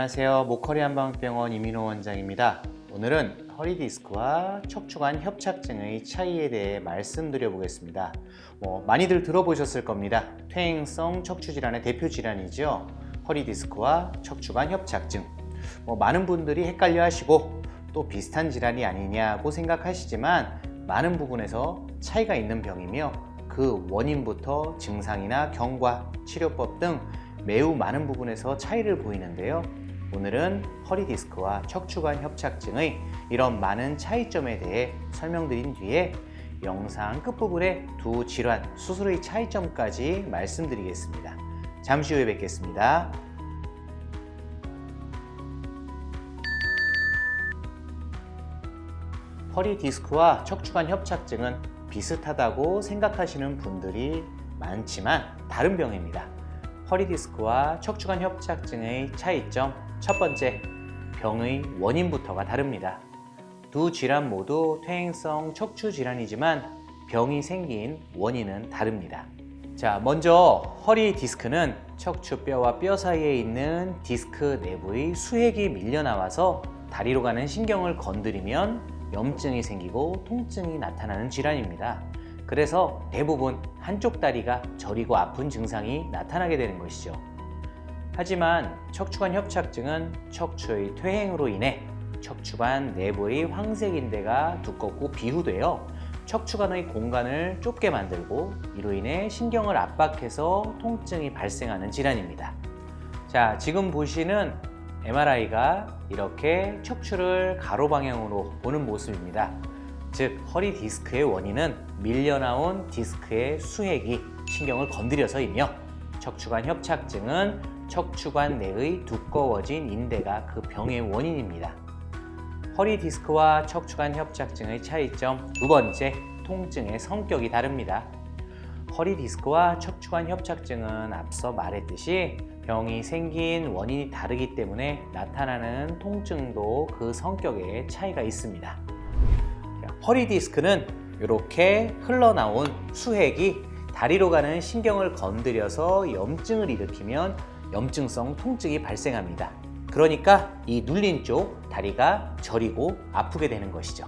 안녕하세요. 목허리 한방병원 이민호 원장입니다. 오늘은 허리 디스크와 척추관 협착증의 차이에 대해 말씀드려 보겠습니다. 뭐 많이들 들어보셨을 겁니다. 퇴행성 척추 질환의 대표 질환이죠. 허리 디스크와 척추관 협착증. 뭐 많은 분들이 헷갈려 하시고 또 비슷한 질환이 아니냐고 생각하시지만 많은 부분에서 차이가 있는 병이며 그 원인부터 증상이나 경과, 치료법 등 매우 많은 부분에서 차이를 보이는데요. 오늘은 허리 디스크와 척추관 협착증의 이런 많은 차이점에 대해 설명드린 뒤에 영상 끝부분에 두 질환, 수술의 차이점까지 말씀드리겠습니다. 잠시 후에 뵙겠습니다. 허리 디스크와 척추관 협착증은 비슷하다고 생각하시는 분들이 많지만 다른 병입니다. 허리 디스크와 척추관 협착증의 차이점 첫 번째, 병의 원인부터가 다릅니다. 두 질환 모두 퇴행성 척추 질환이지만 병이 생긴 원인은 다릅니다. 자, 먼저 허리 디스크는 척추뼈와 뼈 사이에 있는 디스크 내부의 수액이 밀려 나와서 다리로 가는 신경을 건드리면 염증이 생기고 통증이 나타나는 질환입니다. 그래서 대부분 한쪽 다리가 저리고 아픈 증상이 나타나게 되는 것이죠. 하지만 척추관 협착증은 척추의 퇴행으로 인해 척추관 내부의 황색인대가 두껍고 비후되어 척추관의 공간을 좁게 만들고 이로 인해 신경을 압박해서 통증이 발생하는 질환입니다. 자, 지금 보시는 MRI가 이렇게 척추를 가로 방향으로 보는 모습입니다. 즉, 허리 디스크의 원인은 밀려나온 디스크의 수액이 신경을 건드려서이며 척추관 협착증은 척추관 내의 두꺼워진 인대가 그 병의 원인입니다. 허리 디스크와 척추관 협착증의 차이점 두 번째, 통증의 성격이 다릅니다. 허리 디스크와 척추관 협착증은 앞서 말했듯이 병이 생긴 원인이 다르기 때문에 나타나는 통증도 그 성격에 차이가 있습니다. 허리 디스크는 이렇게 흘러나온 수액이 다리로 가는 신경을 건드려서 염증을 일으키면 염증성 통증이 발생합니다. 그러니까 이 눌린 쪽 다리가 저리고 아프게 되는 것이죠.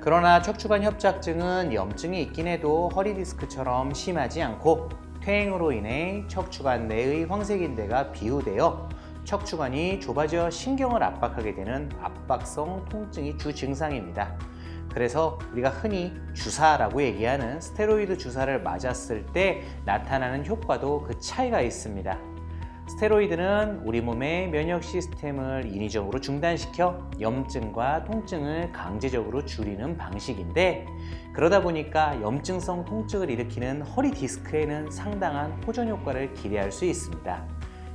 그러나 척추관 협착증은 염증이 있긴 해도 허리 디스크처럼 심하지 않고 퇴행으로 인해 척추관 내의 황색인대가 비후되어 척추관이 좁아져 신경을 압박하게 되는 압박성 통증이 주 증상입니다. 그래서 우리가 흔히 주사라고 얘기하는 스테로이드 주사를 맞았을 때 나타나는 효과도 그 차이가 있습니다. 스테로이드는 우리 몸의 면역 시스템을 인위적으로 중단시켜 염증과 통증을 강제적으로 줄이는 방식인데 그러다 보니까 염증성 통증을 일으키는 허리 디스크에는 상당한 호전 효과를 기대할 수 있습니다.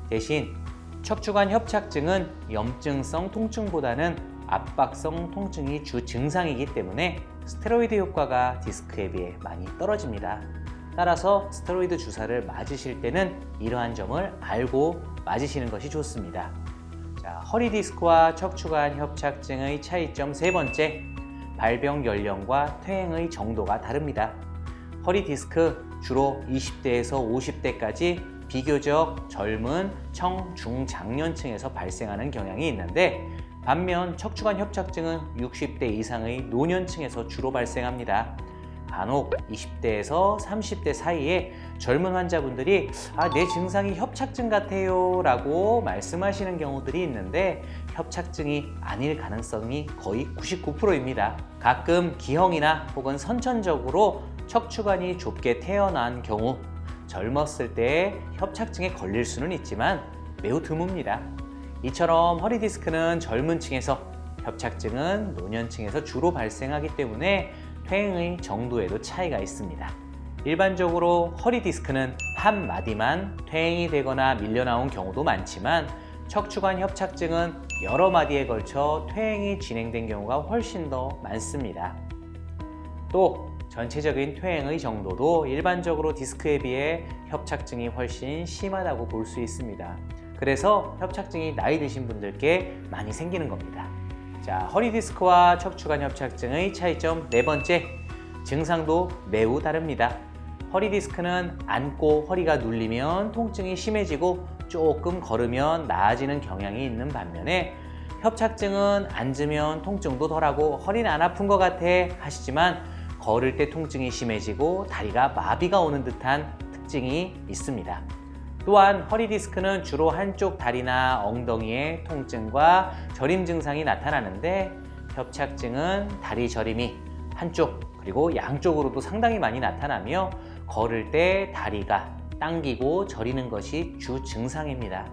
대신 척추관 협착증은 염증성 통증보다는 압박성 통증이 주 증상이기 때문에 스테로이드 효과가 디스크에 비해 많이 떨어집니다. 따라서 스테로이드 주사를 맞으실 때는 이러한 점을 알고 맞으시는 것이 좋습니다. 자, 허리 디스크와 척추관 협착증의 차이점 세 번째, 발병 연령과 퇴행의 정도가 다릅니다. 허리 디스크 주로 20대에서 50대까지 비교적 젊은 청, 중, 장년층에서 발생하는 경향이 있는데 반면 척추관 협착증은 60대 이상의 노년층에서 주로 발생합니다. 간혹 20대에서 30대 사이에 젊은 환자분들이 아, 내 증상이 협착증 같아요 라고 말씀하시는 경우들이 있는데 협착증이 아닐 가능성이 거의 99%입니다. 가끔 기형이나 혹은 선천적으로 척추관이 좁게 태어난 경우 젊었을 때 협착증에 걸릴 수는 있지만 매우 드뭅니다. 이처럼 허리 디스크는 젊은 층에서 협착증은 노년층에서 주로 발생하기 때문에 퇴행의 정도에도 차이가 있습니다. 일반적으로 허리 디스크는 한 마디만 퇴행이 되거나 밀려나온 경우도 많지만 척추관 협착증은 여러 마디에 걸쳐 퇴행이 진행된 경우가 훨씬 더 많습니다. 또 전체적인 퇴행의 정도도 일반적으로 디스크에 비해 협착증이 훨씬 심하다고 볼 수 있습니다. 그래서 협착증이 나이 드신 분들께 많이 생기는 겁니다. 자, 허리 디스크와 척추관 협착증의 차이점 네 번째, 증상도 매우 다릅니다. 허리 디스크는 앉고 허리가 눌리면 통증이 심해지고 조금 걸으면 나아지는 경향이 있는 반면에 협착증은 앉으면 통증도 덜하고 허리는 안 아픈 것 같아 하시지만 걸을 때 통증이 심해지고 다리가 마비가 오는 듯한 특징이 있습니다. 또한 허리 디스크는 주로 한쪽 다리나 엉덩이에 통증과 저림 증상이 나타나는데 협착증은 다리 저림이 한쪽 그리고 양쪽으로도 상당히 많이 나타나며 걸을 때 다리가 당기고 저리는 것이 주 증상입니다.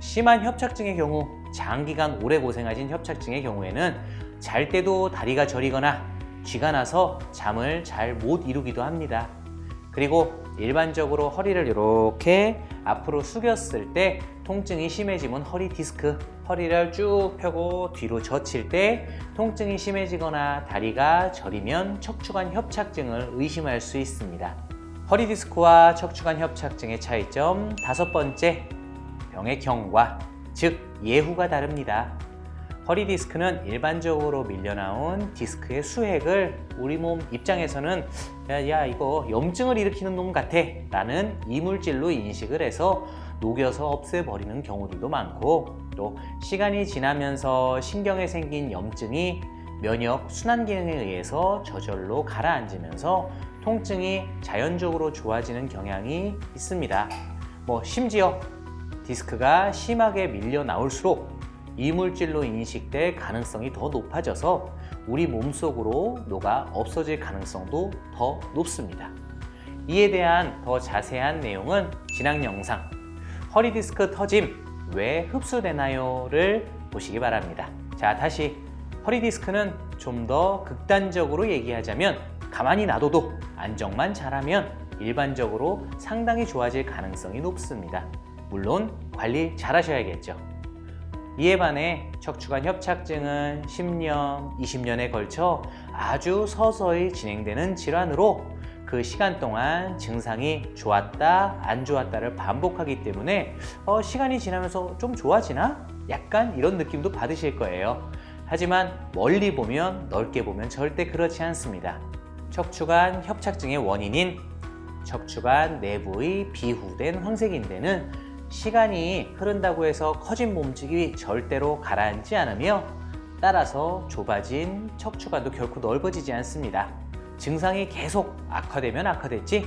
심한 협착증의 경우 장기간 오래 고생하신 협착증의 경우에는 잘 때도 다리가 저리거나 쥐가 나서 잠을 잘 못 이루기도 합니다. 그리고 일반적으로 허리를 이렇게 앞으로 숙였을 때 통증이 심해지면 허리 디스크, 허리를 쭉 펴고 뒤로 젖힐 때 통증이 심해지거나 다리가 저리면 척추관 협착증을 의심할 수 있습니다. 허리 디스크와 척추관 협착증의 차이점 다섯 번째, 병의 경과, 즉 예후가 다릅니다. 허리 디스크는 일반적으로 밀려나온 디스크의 수액을 우리 몸 입장에서는 야, 야 이거 염증을 일으키는 놈 같아 라는 이물질로 인식을 해서 녹여서 없애버리는 경우들도 많고 또 시간이 지나면서 신경에 생긴 염증이 면역 순환 기능에 의해서 저절로 가라앉으면서 통증이 자연적으로 좋아지는 경향이 있습니다. 뭐 심지어 디스크가 심하게 밀려 나올수록 이물질로 인식될 가능성이 더 높아져서 우리 몸속으로 녹아 없어질 가능성도 더 높습니다. 이에 대한 더 자세한 내용은 지난 영상 허리 디스크 터짐 왜 흡수되나요를 보시기 바랍니다. 자, 다시 허리 디스크는 좀 더 극단적으로 얘기하자면 가만히 놔둬도 안정만 잘하면 일반적으로 상당히 좋아질 가능성이 높습니다. 물론 관리 잘 하셔야겠죠. 이에 반해 척추관 협착증은 10년, 20년에 걸쳐 아주 서서히 진행되는 질환으로 그 시간 동안 증상이 좋았다, 안 좋았다를 반복하기 때문에 어, 시간이 지나면서 좀 좋아지나? 약간 이런 느낌도 받으실 거예요. 하지만 멀리 보면, 넓게 보면 절대 그렇지 않습니다. 척추관 협착증의 원인인 척추관 내부의 비후된 황색인대는 시간이 흐른다고 해서 커진 몸집이 절대로 가라앉지 않으며 따라서 좁아진 척추관도 결코 넓어지지 않습니다. 증상이 계속 악화되면 악화됐지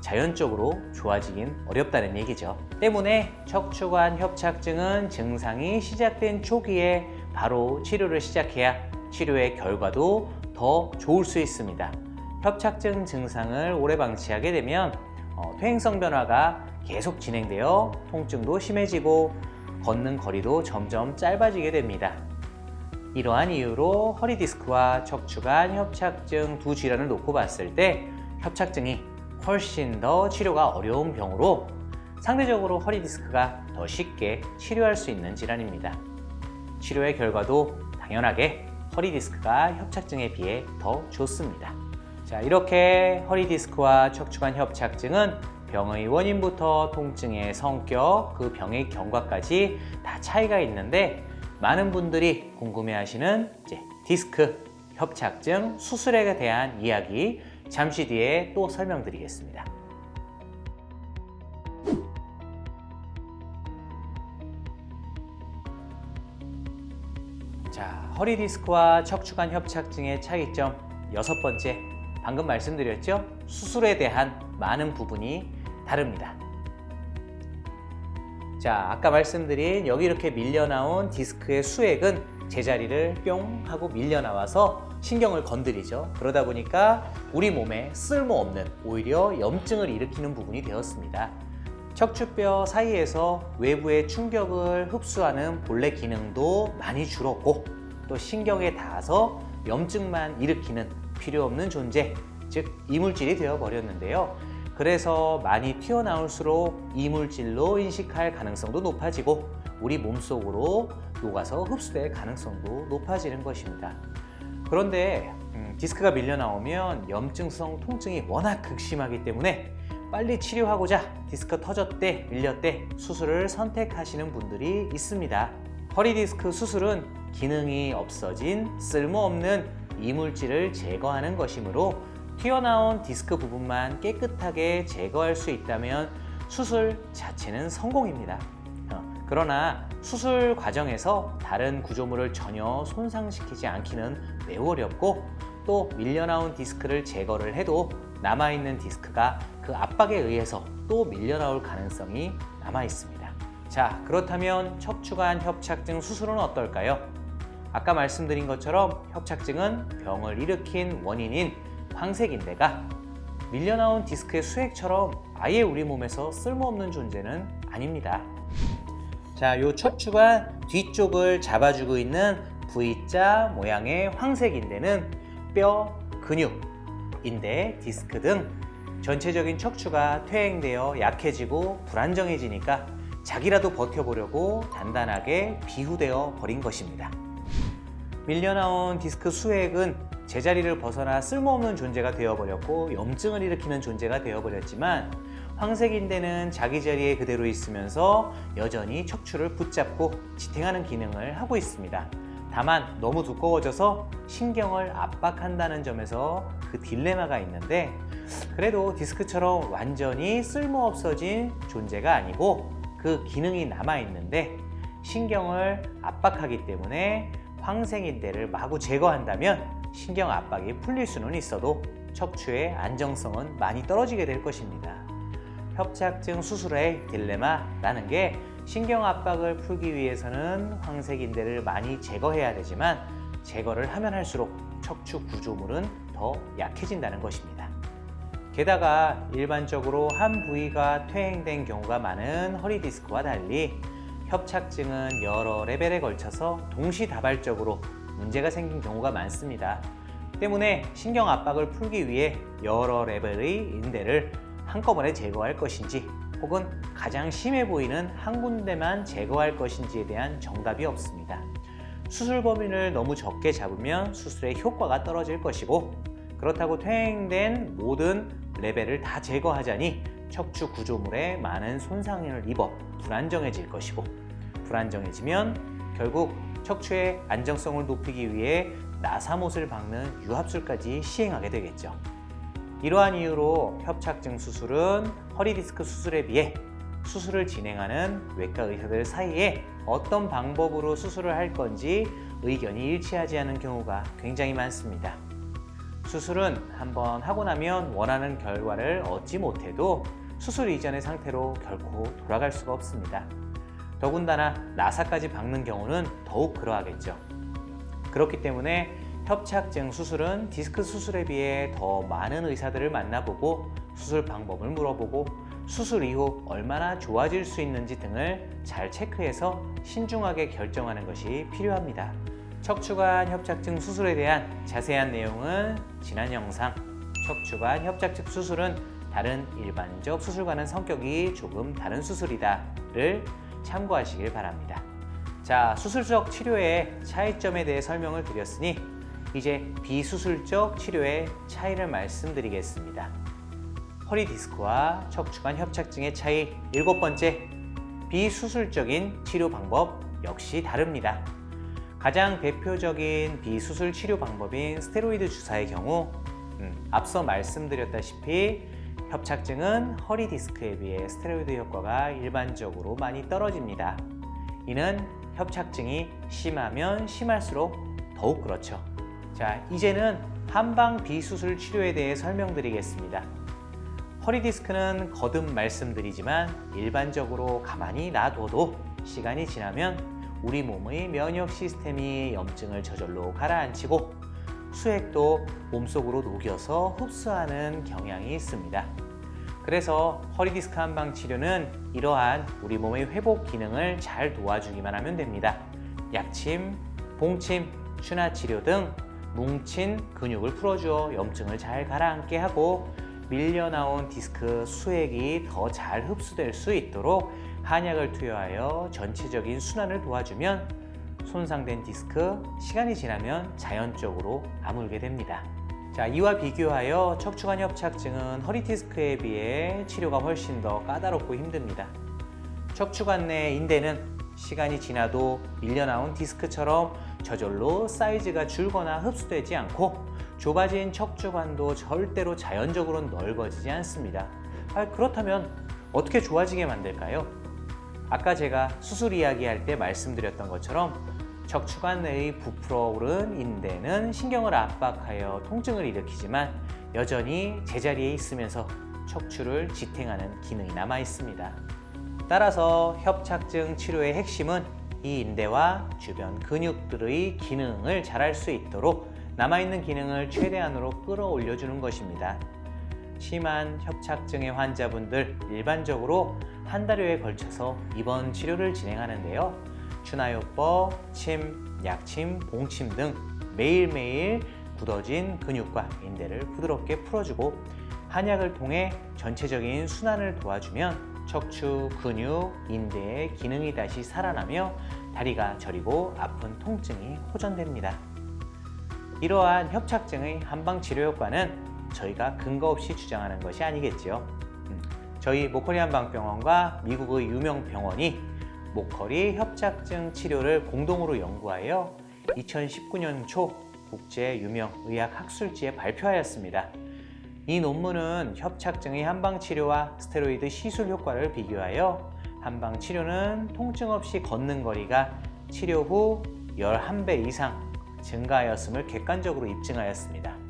자연적으로 좋아지긴 어렵다는 얘기죠. 때문에 척추관 협착증은 증상이 시작된 초기에 바로 치료를 시작해야 치료의 결과도 더 좋을 수 있습니다. 협착증 증상을 오래 방치하게 되면 어, 퇴행성 변화가 계속 진행되어 통증도 심해지고 걷는 거리도 점점 짧아지게 됩니다. 이러한 이유로 허리 디스크와 척추관 협착증 두 질환을 놓고 봤을 때 협착증이 훨씬 더 치료가 어려운 병으로 상대적으로 허리 디스크가 더 쉽게 치료할 수 있는 질환입니다. 치료의 결과도 당연하게 허리 디스크가 협착증에 비해 더 좋습니다. 자, 이렇게 허리 디스크와 척추관 협착증은 병의 원인부터 통증의 성격, 그 병의 경과까지 다 차이가 있는데 많은 분들이 궁금해하시는 디스크 협착증 수술에 대한 이야기 잠시 뒤에 또 설명드리겠습니다. 자, 허리 디스크와 척추관 협착증의 차이점 여섯 번째. 방금 말씀드렸죠? 수술에 대한 많은 부분이 다릅니다. 자, 아까 말씀드린 여기 이렇게 밀려나온 디스크의 수액은 제자리를 뿅 하고 밀려나와서 신경을 건드리죠. 그러다 보니까 우리 몸에 쓸모없는 오히려 염증을 일으키는 부분이 되었습니다. 척추뼈 사이에서 외부의 충격을 흡수하는 본래 기능도 많이 줄었고 또 신경에 닿아서 염증만 일으키는 필요 없는 존재, 즉 이물질이 되어 버렸는데요. 그래서 많이 튀어나올수록 이물질로 인식할 가능성도 높아지고 우리 몸속으로 녹아서 흡수될 가능성도 높아지는 것입니다. 그런데 음, 디스크가 밀려 나오면 염증성 통증이 워낙 극심하기 때문에 빨리 치료하고자 디스크 터졌대, 밀렸대 수술을 선택하시는 분들이 있습니다. 허리 디스크 수술은 기능이 없어진 쓸모없는 이물질을 제거하는 것이므로 튀어나온 디스크 부분만 깨끗하게 제거할 수 있다면 수술 자체는 성공입니다. 어, 그러나 수술 과정에서 다른 구조물을 전혀 손상시키지 않기는 매우 어렵고 또 밀려나온 디스크를 제거를 해도 남아있는 디스크가 그 압박에 의해서 또 밀려나올 가능성이 남아 있습니다. 자, 그렇다면 척추관 협착증 수술은 어떨까요? 아까 말씀드린 것처럼 협착증은 병을 일으킨 원인인 황색인대가 밀려나온 디스크의 수액처럼 아예 우리 몸에서 쓸모없는 존재는 아닙니다. 자, 요 척추관 뒤쪽을 잡아주고 있는 V자 모양의 황색인대는 뼈, 근육, 인대, 디스크 등 전체적인 척추가 퇴행되어 약해지고 불안정해지니까 자기라도 버텨보려고 단단하게 비후되어 버린 것입니다. 밀려나온 디스크 수액은 제자리를 벗어나 쓸모없는 존재가 되어버렸고 염증을 일으키는 존재가 되어버렸지만 황색인대는 자기 자리에 그대로 있으면서 여전히 척추를 붙잡고 지탱하는 기능을 하고 있습니다. 다만 너무 두꺼워져서 신경을 압박한다는 점에서 그 딜레마가 있는데 그래도 디스크처럼 완전히 쓸모없어진 존재가 아니고 그 기능이 남아 있는데 신경을 압박하기 때문에 황색인대를 마구 제거한다면 신경 압박이 풀릴 수는 있어도 척추의 안정성은 많이 떨어지게 될 것입니다. 협착증 수술의 딜레마라는 게 신경 압박을 풀기 위해서는 황색인대를 많이 제거해야 되지만 제거를 하면 할수록 척추 구조물은 더 약해진다는 것입니다. 게다가 일반적으로 한 부위가 퇴행된 경우가 많은 허리 디스크와 달리 협착증은 여러 레벨에 걸쳐서 동시다발적으로 문제가 생긴 경우가 많습니다. 때문에 신경 압박을 풀기 위해 여러 레벨의 인대를 한꺼번에 제거할 것인지 혹은 가장 심해 보이는 한 군데만 제거할 것인지에 대한 정답이 없습니다. 수술 범위를 너무 적게 잡으면 수술의 효과가 떨어질 것이고 그렇다고 퇴행된 모든 레벨을 다 제거하자니 척추 구조물에 많은 손상을 입어 불안정해질 것이고 불안정해지면 결국 척추의 안정성을 높이기 위해 나사못을 박는 유합술까지 시행하게 되겠죠. 이러한 이유로 협착증 수술은 허리 디스크 수술에 비해 수술을 진행하는 외과 의사들 사이에 어떤 방법으로 수술을 할 건지 의견이 일치하지 않은 경우가 굉장히 많습니다. 수술은 한번 하고 나면 원하는 결과를 얻지 못해도 수술 이전의 상태로 결코 돌아갈 수가 없습니다. 더군다나 나사까지 박는 경우는 더욱 그러하겠죠. 그렇기 때문에 협착증 수술은 디스크 수술에 비해 더 많은 의사들을 만나보고 수술 방법을 물어보고 수술 이후 얼마나 좋아질 수 있는지 등을 잘 체크해서 신중하게 결정하는 것이 필요합니다. 척추관 협착증 수술에 대한 자세한 내용은 지난 영상 척추관 협착증 수술은 다른 일반적 수술과는 성격이 조금 다른 수술이다를 참고하시길 바랍니다. 자, 수술적 치료의 차이점에 대해 설명을 드렸으니 이제 비수술적 치료의 차이를 말씀드리겠습니다. 허리 디스크와 척추관 협착증의 차이 일곱 번째, 비수술적인 치료 방법 역시 다릅니다. 가장 대표적인 비수술 치료 방법인 스테로이드 주사의 경우 음, 앞서 말씀드렸다시피 협착증은 허리 디스크에 비해 스테로이드 효과가 일반적으로 많이 떨어집니다. 이는 협착증이 심하면 심할수록 더욱 그렇죠. 자, 이제는 한방 비수술 치료에 대해 설명드리겠습니다. 허리 디스크는 거듭 말씀드리지만 일반적으로 가만히 놔둬도 시간이 지나면 우리 몸의 면역 시스템이 염증을 저절로 가라앉히고 수액도 몸속으로 녹여서 흡수하는 경향이 있습니다. 그래서 허리 디스크 한방 치료는 이러한 우리 몸의 회복 기능을 잘 도와주기만 하면 됩니다. 약침, 봉침, 추나 치료 등 뭉친 근육을 풀어주어 염증을 잘 가라앉게 하고 밀려나온 디스크 수액이 더 잘 흡수될 수 있도록 한약을 투여하여 전체적인 순환을 도와주면 손상된 디스크 시간이 지나면 자연적으로 아물게 됩니다. 자, 이와 비교하여 척추관 협착증은 허리 디스크에 비해 치료가 훨씬 더 까다롭고 힘듭니다. 척추관 내 인대는 시간이 지나도 밀려나온 디스크처럼 저절로 사이즈가 줄거나 흡수되지 않고 좁아진 척추관도 절대로 자연적으로 넓어지지 않습니다. 아, 그렇다면 어떻게 좋아지게 만들까요? 아까 제가 수술 이야기할 때 말씀드렸던 것처럼 척추관의 부풀어 오른 인대는 신경을 압박하여 통증을 일으키지만 여전히 제자리에 있으면서 척추를 지탱하는 기능이 남아 있습니다. 따라서 협착증 치료의 핵심은 이 인대와 주변 근육들의 기능을 잘할 수 있도록 남아있는 기능을 최대한으로 끌어올려 주는 것입니다. 심한 협착증의 환자분들 일반적으로 한 달여에 걸쳐서 입원 치료를 진행하는데요. 추나요법, 침, 약침, 봉침 등 매일매일 굳어진 근육과 인대를 부드럽게 풀어주고 한약을 통해 전체적인 순환을 도와주면 척추, 근육, 인대의 기능이 다시 살아나며 다리가 저리고 아픈 통증이 호전됩니다. 이러한 협착증의 한방 치료 효과는 저희가 근거 없이 주장하는 것이 아니겠지요. 음, 저희 모커리 한방병원과 미국의 유명 병원이 모커리 협착증 치료를 공동으로 연구하여 2019년 초 국제 유명 의학 학술지에 발표하였습니다. 이 논문은 협착증의 한방 치료와 스테로이드 시술 효과를 비교하여 한방 치료는 통증 없이 걷는 거리가 치료 후 11배 이상 증가하였음을 객관적으로 입증하였습니다.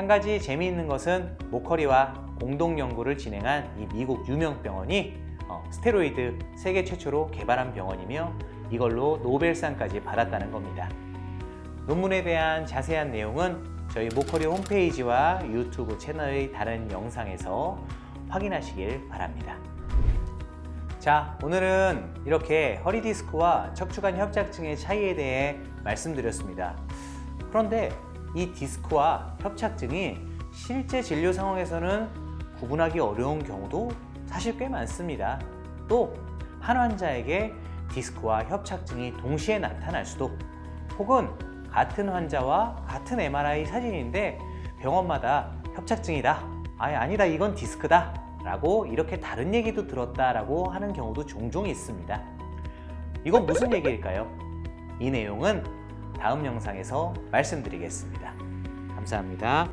한 가지 재미있는 것은 모커리와 공동 연구를 진행한 이 미국 유명 병원이 어, 스테로이드 세계 최초로 개발한 병원이며 이걸로 노벨상까지 받았다는 겁니다. 논문에 대한 자세한 내용은 저희 모커리 홈페이지와 유튜브 채널의 다른 영상에서 확인하시길 바랍니다. 자, 오늘은 이렇게 허리 디스크와 척추관 협착증의 차이에 대해 말씀드렸습니다. 그런데 이 디스크와 협착증이 실제 진료 상황에서는 구분하기 어려운 경우도 사실 꽤 많습니다. 또 한 환자에게 디스크와 협착증이 동시에 나타날 수도 혹은 같은 환자와 같은 MRI 사진인데 병원마다 협착증이다. 아예 아니다. 이건 디스크다. 라고 이렇게 다른 얘기도 들었다라고 하는 경우도 종종 있습니다. 이건 무슨 얘기일까요? 이 내용은 다음 영상에서 말씀드리겠습니다. 감사합니다.